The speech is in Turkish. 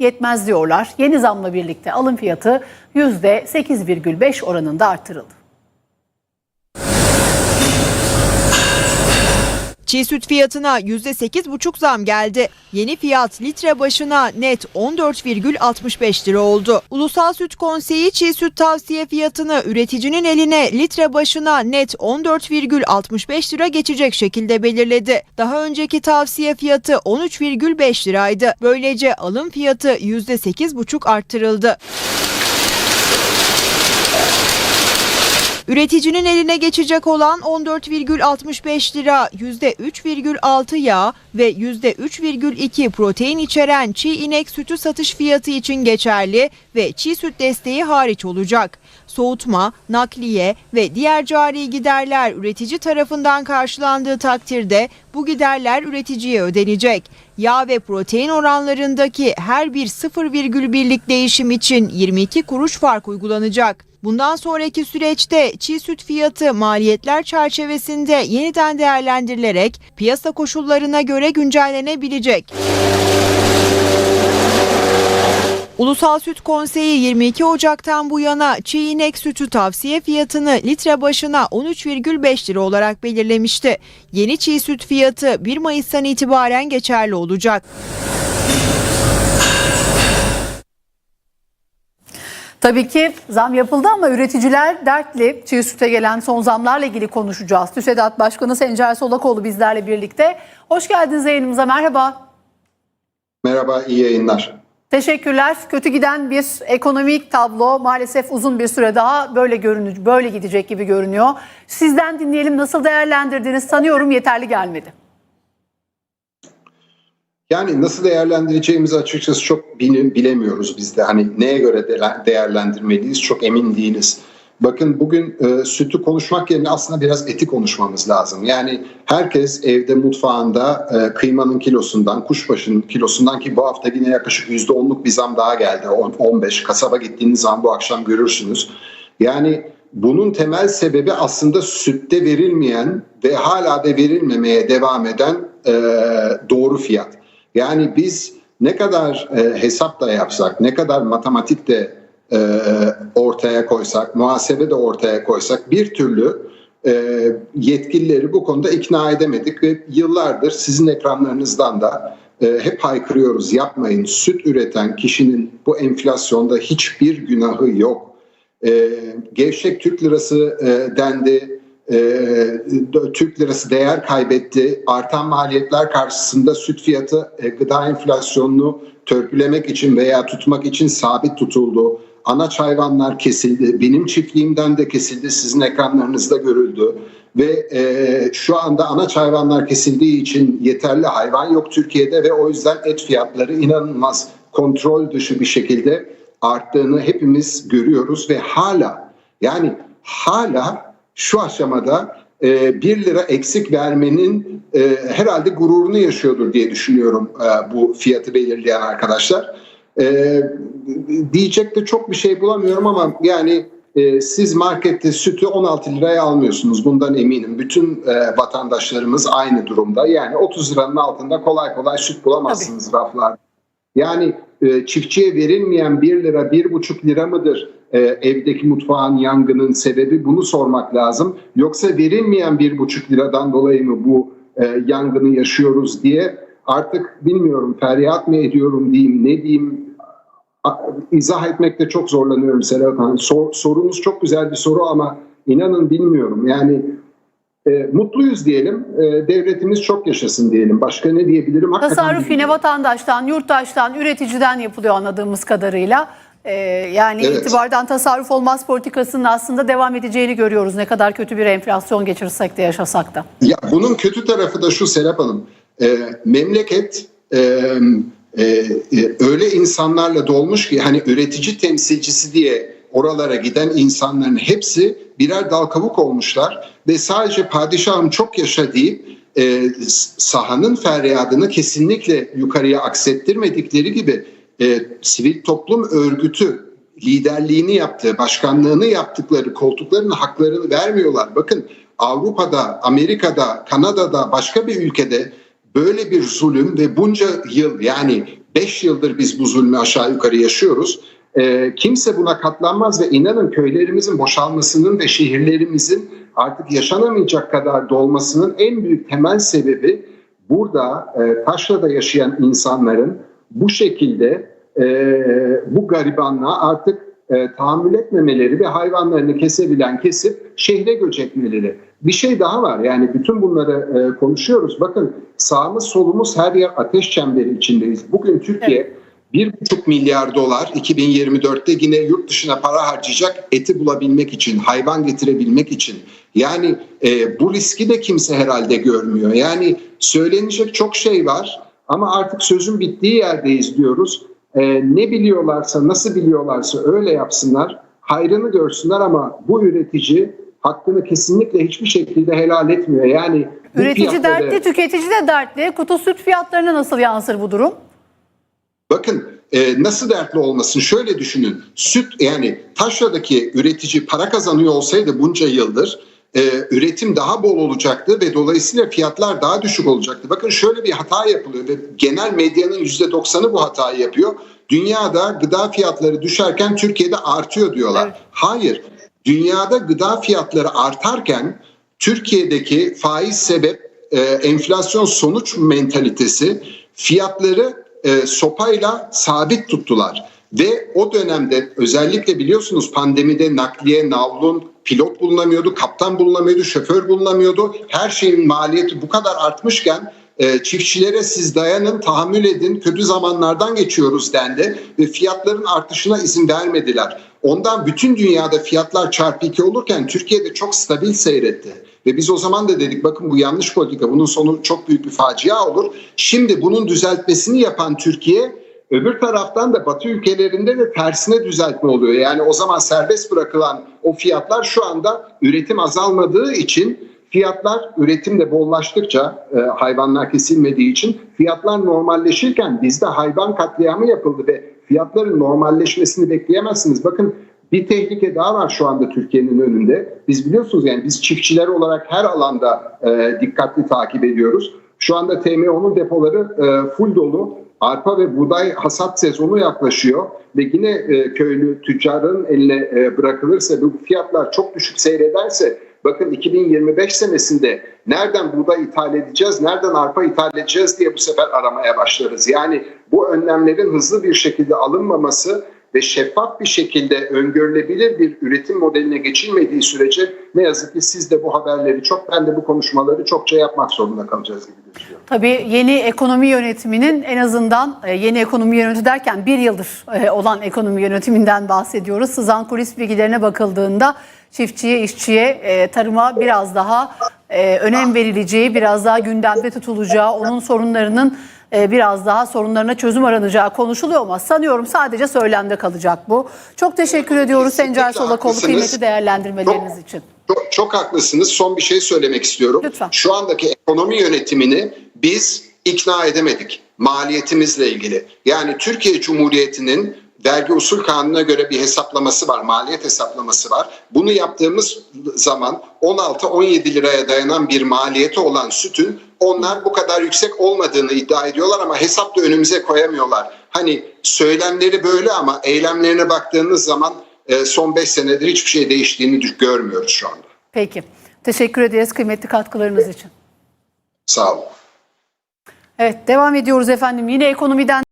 yetmez diyorlar. Yeni zamla birlikte alım fiyatı %8,5 oranında artırıldı. Çiğ süt fiyatına %8,5 zam geldi. Yeni fiyat litre başına net 14,65 lira oldu. Ulusal Süt Konseyi çiğ süt tavsiye fiyatını üreticinin eline litre başına net 14,65 lira geçecek şekilde belirledi. Daha önceki tavsiye fiyatı 13,5 liraydı. Böylece alım fiyatı %8,5 arttırıldı. Üreticinin eline geçecek olan 14,65 lira %3,6 yağ ve %3,2 protein içeren çiğ inek sütü satış fiyatı için geçerli ve çiğ süt desteği hariç olacak. Soğutma, nakliye ve diğer cari giderler üretici tarafından karşılandığı takdirde bu giderler üreticiye ödenecek. Yağ ve protein oranlarındaki her bir 0,1'lik değişim için 22 kuruş fark uygulanacak. Bundan sonraki süreçte çiğ süt fiyatı maliyetler çerçevesinde yeniden değerlendirilerek piyasa koşullarına göre güncellenebilecek. Ulusal Süt Konseyi 22 Ocak'tan bu yana çiğ inek sütü tavsiye fiyatını litre başına 13,5 lira olarak belirlemişti. Yeni çiğ süt fiyatı 1 Mayıs'tan itibaren geçerli olacak. Tabii ki zam yapıldı ama üreticiler dertli. Çiğ süte gelen son zamlarla ilgili konuşacağız. TÜSEDAT Başkanı Sencer Solakoğlu bizlerle birlikte. Hoş geldiniz yayınımıza merhaba. Merhaba, iyi yayınlar. Teşekkürler. Kötü giden bir ekonomik tablo maalesef uzun bir süre daha böyle görünüyor, böyle gidecek gibi görünüyor. Sizden dinleyelim nasıl değerlendirdiniz? Sanıyorum yeterli gelmedi. Yani nasıl değerlendireceğimizi açıkçası çok bile- bilemiyoruz biz de. Hani neye göre de- değerlendirmeliyiz çok emin değiliz. Bakın bugün e, sütü konuşmak yerine aslında biraz eti konuşmamız lazım. Yani herkes evde mutfağında e, kıymanın kilosundan, kuşbaşının kilosundan ki bu hafta yine yaklaşık %10'luk bir zam daha geldi. 10, 15 kasaba gittiğiniz zaman bu akşam görürsünüz. Yani bunun temel sebebi aslında sütte verilmeyen ve hala da verilmemeye devam eden e, doğru fiyat. Yani biz ne kadar e, hesap da yapsak, ne kadar matematik de e, ortaya koysak, muhasebe de ortaya koysak bir türlü e, yetkilileri bu konuda ikna edemedik ve yıllardır sizin ekranlarınızdan da e, hep haykırıyoruz yapmayın. Süt üreten kişinin bu enflasyonda hiçbir günahı yok. E, gevşek Türk lirası e, dendi. E, Türk lirası değer kaybetti. Artan maliyetler karşısında süt fiyatı e, gıda enflasyonunu törpülemek için veya tutmak için sabit tutuldu. Anaç hayvanlar kesildi. Benim çiftliğimden de kesildi. Sizin ekranlarınızda görüldü. Ve e, şu anda anaç hayvanlar kesildiği için yeterli hayvan yok Türkiye'de ve o yüzden et fiyatları inanılmaz kontrol dışı bir şekilde arttığını hepimiz görüyoruz ve hala yani hala şu aşamada e, 1 lira eksik vermenin e, herhalde gururunu yaşıyordur diye düşünüyorum e, bu fiyatı belirleyen arkadaşlar. E, diyecek de çok bir şey bulamıyorum ama yani e, siz markette sütü 16 liraya almıyorsunuz bundan eminim. Bütün e, vatandaşlarımız aynı durumda. Yani 30 liranın altında kolay kolay süt bulamazsınız raflarda. Yani e, çiftçiye verilmeyen 1 lira, 1,5 lira mıdır e, evdeki mutfağın yangının sebebi? Bunu sormak lazım. Yoksa verilmeyen 1,5 liradan dolayı mı bu e, yangını yaşıyoruz diye artık bilmiyorum feryat mı ediyorum diyeyim ne diyeyim izah etmekte çok zorlanıyorum Serap Hanım. Sor- sorunuz çok güzel bir soru ama inanın bilmiyorum. Yani e, mutluyuz diyelim. E, devletimiz çok yaşasın diyelim. Başka ne diyebilirim? Hakikaten Tasarruf yine vatandaştan, yurttaştan, üreticiden yapılıyor anladığımız kadarıyla. Ee, yani Evet. itibardan tasarruf olmaz politikasının aslında devam edeceğini görüyoruz. Ne kadar kötü bir enflasyon geçirsek de yaşasak da. Ya bunun kötü tarafı da şu Serap Hanım. E, memleket e, e, öyle insanlarla dolmuş ki hani üretici temsilcisi diye oralara giden insanların hepsi birer dal kavuk olmuşlar ve sadece padişahım çok yaşa deyip e, sahanın feryadını kesinlikle yukarıya aksettirmedikleri gibi e, sivil toplum örgütü liderliğini yaptığı, başkanlığını yaptıkları koltukların haklarını vermiyorlar. Bakın Avrupa'da, Amerika'da, Kanada'da, başka bir ülkede böyle bir zulüm ve bunca yıl yani 5 yıldır biz bu zulmü aşağı yukarı yaşıyoruz. Ee, kimse buna katlanmaz ve inanın köylerimizin boşalmasının ve şehirlerimizin artık yaşanamayacak kadar dolmasının en büyük temel sebebi burada e, taşrada yaşayan insanların bu şekilde e, bu garibanlığa artık e, tahammül etmemeleri ve hayvanlarını kesebilen kesip şehre göç etmeleri. Bir şey daha var yani bütün bunları e, konuşuyoruz. Bakın sağımız solumuz her yer ateş çemberi içindeyiz. Bugün Türkiye bir buçuk milyar dolar 2024'te yine yurt dışına para harcayacak eti bulabilmek için, hayvan getirebilmek için. Yani e, bu riski de kimse herhalde görmüyor. Yani söylenecek çok şey var ama artık sözün bittiği yerdeyiz diyoruz. E, ne biliyorlarsa, nasıl biliyorlarsa öyle yapsınlar. Hayrını görsünler ama bu üretici hakkını kesinlikle hiçbir şekilde helal etmiyor. Yani Üretici fiyatları- dertli, tüketici de dertli. Kutu süt fiyatlarına nasıl yansır bu durum? Bakın e, nasıl dertli olmasın şöyle düşünün. Süt yani taşradaki üretici para kazanıyor olsaydı bunca yıldır e, üretim daha bol olacaktı ve dolayısıyla fiyatlar daha düşük olacaktı. Bakın şöyle bir hata yapılıyor ve genel medyanın %90'ı bu hatayı yapıyor. Dünyada gıda fiyatları düşerken Türkiye'de artıyor diyorlar. Evet. Hayır. Dünyada gıda fiyatları artarken Türkiye'deki faiz sebep e, enflasyon sonuç mentalitesi fiyatları e, sopayla sabit tuttular. Ve o dönemde özellikle biliyorsunuz pandemide nakliye, navlun, pilot bulunamıyordu, kaptan bulunamıyordu, şoför bulunamıyordu. Her şeyin maliyeti bu kadar artmışken e, çiftçilere siz dayanın, tahammül edin, kötü zamanlardan geçiyoruz dendi ve fiyatların artışına izin vermediler. Ondan bütün dünyada fiyatlar çarpı iki olurken Türkiye'de çok stabil seyretti. Ve biz o zaman da dedik bakın bu yanlış politika, bunun sonu çok büyük bir facia olur. Şimdi bunun düzeltmesini yapan Türkiye Öbür taraftan da Batı ülkelerinde de tersine düzeltme oluyor. Yani o zaman serbest bırakılan o fiyatlar şu anda üretim azalmadığı için fiyatlar üretimde bollaştıkça e, hayvanlar kesilmediği için fiyatlar normalleşirken bizde hayvan katliamı yapıldı ve fiyatların normalleşmesini bekleyemezsiniz. Bakın bir tehlike daha var şu anda Türkiye'nin önünde. Biz biliyorsunuz yani biz çiftçiler olarak her alanda e, dikkatli takip ediyoruz. Şu anda TMO'nun depoları e, full dolu. Arpa ve buğday hasat sezonu yaklaşıyor ve yine e, köylü tüccarın eline e, bırakılırsa bu fiyatlar çok düşük seyrederse bakın 2025 senesinde nereden buğday ithal edeceğiz, nereden arpa ithal edeceğiz diye bu sefer aramaya başlarız. Yani bu önlemlerin hızlı bir şekilde alınmaması ve şeffaf bir şekilde öngörülebilir bir üretim modeline geçilmediği sürece ne yazık ki siz de bu haberleri çok ben de bu konuşmaları çokça yapmak zorunda kalacağız gibi gözüküyor. Tabii yeni ekonomi yönetiminin en azından e, yeni ekonomi yönetimi derken bir yıldır e, olan ekonomi yönetiminden bahsediyoruz. Sızan kulis bilgilerine bakıldığında çiftçiye, işçiye, e, tarıma biraz daha önem verileceği, biraz daha gündemde tutulacağı, onun sorunlarının e, biraz daha sorunlarına çözüm aranacağı konuşuluyor ama sanıyorum sadece söylemde kalacak bu. Çok teşekkür ediyoruz Sencer Kesinlikle Solakoğlu haklısınız. kıymetli değerlendirmeleriniz Çok- için. Çok, çok haklısınız. Son bir şey söylemek istiyorum. Lütfen. Şu andaki ekonomi yönetimini biz ikna edemedik maliyetimizle ilgili. Yani Türkiye Cumhuriyeti'nin vergi usul kanununa göre bir hesaplaması var, maliyet hesaplaması var. Bunu yaptığımız zaman 16-17 liraya dayanan bir maliyeti olan sütün onlar bu kadar yüksek olmadığını iddia ediyorlar ama hesapta önümüze koyamıyorlar. Hani söylemleri böyle ama eylemlerine baktığınız zaman e, son 5 senedir hiçbir şey değiştiğini görmüyoruz şu anda. Peki. Teşekkür ederiz kıymetli katkılarınız için. Sağ olun. Evet devam ediyoruz efendim. Yine ekonomiden